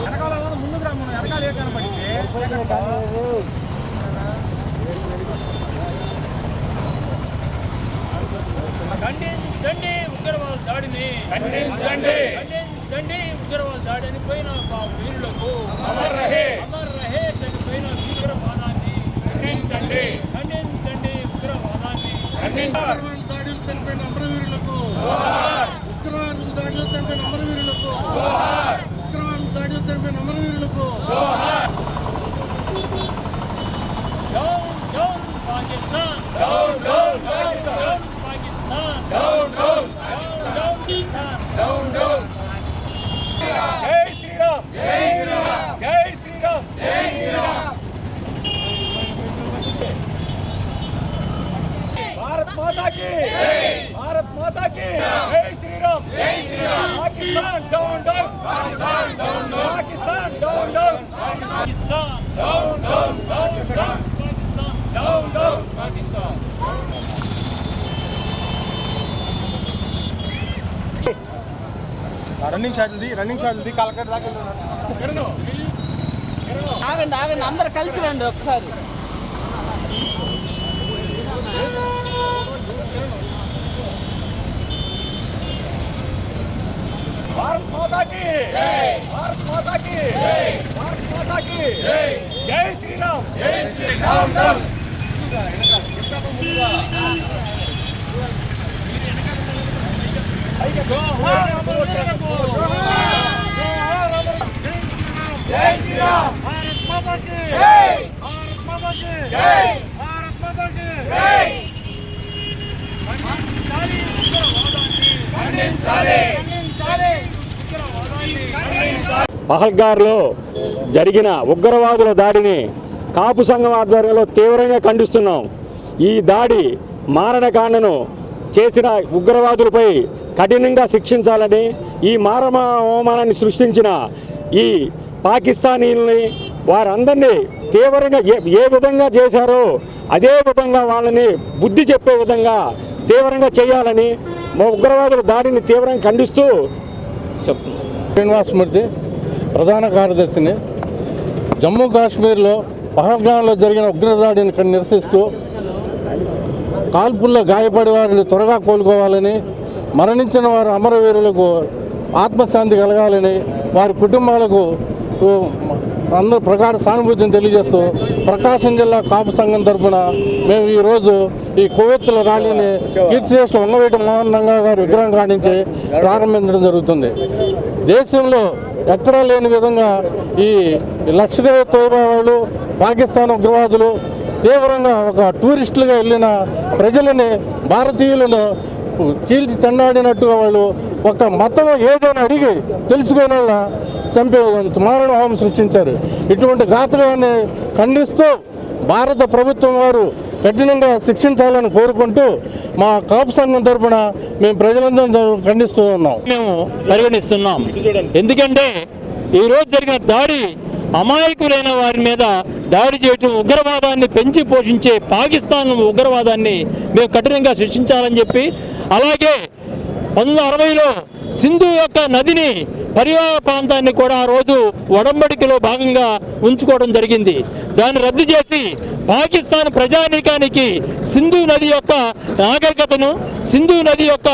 వెనకాల వాళ్ళ ముందుకు రా మనం వెనకాల ఏ కనపడింది ఖండించండి ఉగ్రవాద దాడిని ఖండించండి. ఖండించండి ఉగ్రవాద దాడిని పోయిన వీరులకు అమర్ రహే. అమర్ రహే చనిపోయిన ఉగ్రవాదాన్ని ఖండించండి ఖండించండి ఉగ్రవాదాన్ని ఖండించారు ఉగ్రవాద దాడులు తెలిపిన అమరవీరులకు ఉగ్రవాద దాడులు తెలిపిన అమరవీరులకు ఉగ్రవాద దాడులు తెలిపిన అమరవీరులకు down down Pakistan down down Pakistan down Pakistan down down down down Pakistan down down జై శ్రీరామ్ జై శ్రీరామ్ జై శ్రీరామ్ జై శ్రీరామ్ భారత్ మాతా की భారత్ మాతా की జై శ్రీరామ్. జై Shriram. Pakistan down down. Pakistan down down. Pakistan down down. Pakistan down down. Pakistan. Pakistan down down. Pakistan. Running షాట్లది running షాట్లది కలకట్ట దాకా ఆగండి ఆగండి అందరు కలిసి రండి ఒకసారి భారత్ మాతాకి భారత్ మాతాకి భారత్ మాతాకి జై శ్రీరామ్ జై శ్రీరామ్ జై శ్రీరామ్ భారత్ మాతాకి భారత్ మాతాకి జై పహల్గార్లో జరిగిన ఉగ్రవాదుల దాడిని కాపు సంఘం ఆధ్వర్యంలో తీవ్రంగా ఖండిస్తున్నాం. ఈ దాడి మారణకాండను చేసిన ఉగ్రవాదులపై కఠినంగా శిక్షించాలని ఈ మారమ అవమానాన్ని సృష్టించిన ఈ పాకిస్తానీలని వారందరినీ తీవ్రంగా ఏ ఏ విధంగా చేశారో అదే విధంగా వాళ్ళని బుద్ధి చెప్పే విధంగా తీవ్రంగా చేయాలని మా ఉగ్రవాదుల దాడిని తీవ్రంగా ఖండిస్తూ చెప్తున్నాం శ్రీనివాసమూర్తి ప్రధాన కార్యదర్శిని. జమ్మూ కాశ్మీర్లో పహల్గాంలో జరిగిన ఉగ్రదాడిని నిరసిస్తూ కాల్పుల్లో గాయపడి వారిని త్వరగా కోలుకోవాలని మరణించిన వారు అమరవీరులకు ఆత్మశాంతి కలగాలని వారి కుటుంబాలకు అందరూ ప్రగాఢ సానుభూతిని తెలియజేస్తూ ప్రకాశం జిల్లా కాపు సంఘం తరఫున మేము ఈరోజు ఈ కొవ్వొత్తుల ర్యాలీని కీర్తిశేషం ఉన్నవేటి మోహన్ రంగా గారు విగ్రహం కానించి ప్రారంభించడం జరుగుతుంది. దేశంలో ఎక్కడా లేని విధంగా ఈ లక్షదేవ తోయబావాళ్ళు పాకిస్తాన్ ఉగ్రవాదులు తీవ్రంగా ఒక టూరిస్టులుగా వెళ్ళిన ప్రజలని భారతీయులను చీల్చి చెండాడినట్టుగా వాళ్ళు ఒక మతం ఏదైనా అడిగి తెలుసుకునే వాళ్ళ చంపే మారణ హోమం సృష్టించారు. ఇటువంటి ఘాతకాన్ని ఖండిస్తూ భారత ప్రభుత్వం వారు కఠినంగా శిక్షించాలని కోరుకుంటూ మా కాపు సంఘం తరఫున మేము ప్రజలందరూ ఖండిస్తూ ఉన్నాం. మేము పరిగణిస్తున్నాం. ఎందుకంటే ఈరోజు జరిగిన దాడి అమాయకులైన వారి మీద దాడి చేయటం ఉగ్రవాదాన్ని పెంచి పోషించే పాకిస్తాన్ ఉగ్రవాదాన్ని మేము కఠినంగా శిక్షించాలని చెప్పి అలాగే పంతొమ్మిది అరవైలో సింధు యొక్క నదిని పరివాహ ప్రాంతాన్ని కూడా ఆ రోజు ఒడంబడికలో భాగంగా ఉంచుకోవడం జరిగింది. దాన్ని రద్దు చేసి పాకిస్తాన్ ప్రజానీకానికి సింధు నది యొక్క నాగరికతను సింధు నది యొక్క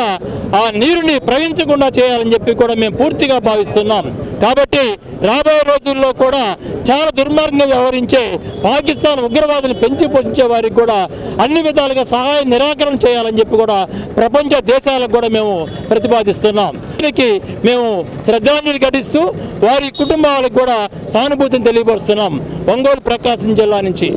ఆ నీరుని ప్రవహించకుండా చేయాలని చెప్పి కూడా మేము పూర్తిగా భావిస్తున్నాం. కాబట్టి రాబోయే రోజుల్లో కూడా చాలా దుర్మార్గంగా వ్యవహరించే పాకిస్తాన్ ఉగ్రవాదులు పెంచి పొంచే వారికి కూడా అన్ని విధాలుగా సహాయ నిరాకరణ చేయాలని చెప్పి కూడా ప్రపంచ దేశాలకు కూడా మేము ప్రతిపాదిస్తున్నాం. దీనికి మేము శ్రద్ధాంజలి ఘటిస్తూ వారి కుటుంబాలకు కూడా సానుభూతిని తెలియపరుస్తున్నాం. ఒంగోలు ప్రకాశం జిల్లా నుంచి.